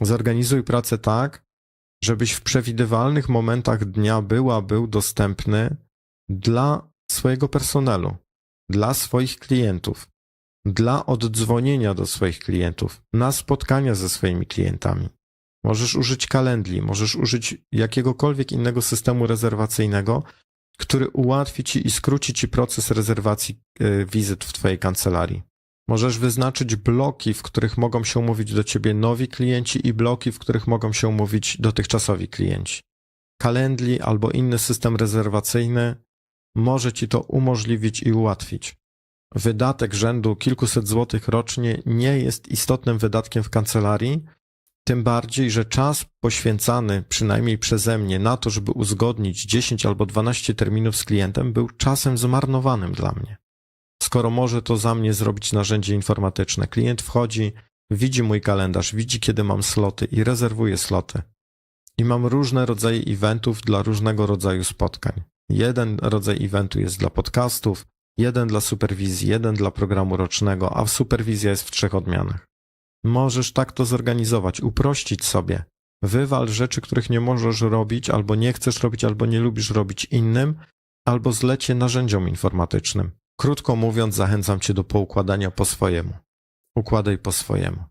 Zorganizuj pracę tak, żebyś w przewidywalnych momentach dnia była, był dostępny dla swojego personelu, dla swoich klientów, dla oddzwonienia do swoich klientów, na spotkania ze swoimi klientami. Możesz użyć kalendli, możesz użyć jakiegokolwiek innego systemu rezerwacyjnego, który ułatwi ci i skróci ci proces rezerwacji y, wizyt w twojej kancelarii. Możesz wyznaczyć bloki, w których mogą się umówić do ciebie nowi klienci i bloki, w których mogą się umówić dotychczasowi klienci. Calendly albo inny system rezerwacyjny może ci to umożliwić i ułatwić. Wydatek rzędu kilkuset złotych rocznie nie jest istotnym wydatkiem w kancelarii, tym bardziej, że czas poświęcany, przynajmniej przeze mnie, na to, żeby uzgodnić 10 albo 12 terminów z klientem, był czasem zmarnowanym dla mnie. Skoro może to za mnie zrobić narzędzie informatyczne, klient wchodzi, widzi mój kalendarz, widzi kiedy mam sloty i rezerwuje sloty. I mam różne rodzaje eventów dla różnego rodzaju spotkań. Jeden rodzaj eventu jest dla podcastów, jeden dla superwizji, jeden dla programu rocznego, a superwizja jest w trzech odmianach. Możesz tak to zorganizować, uprościć sobie. Wywal rzeczy, których nie możesz robić, albo nie chcesz robić, albo nie lubisz robić innym, albo zlecie narzędziom informatycznym. Krótko mówiąc, zachęcam Cię do poukładania po swojemu. Układaj po swojemu.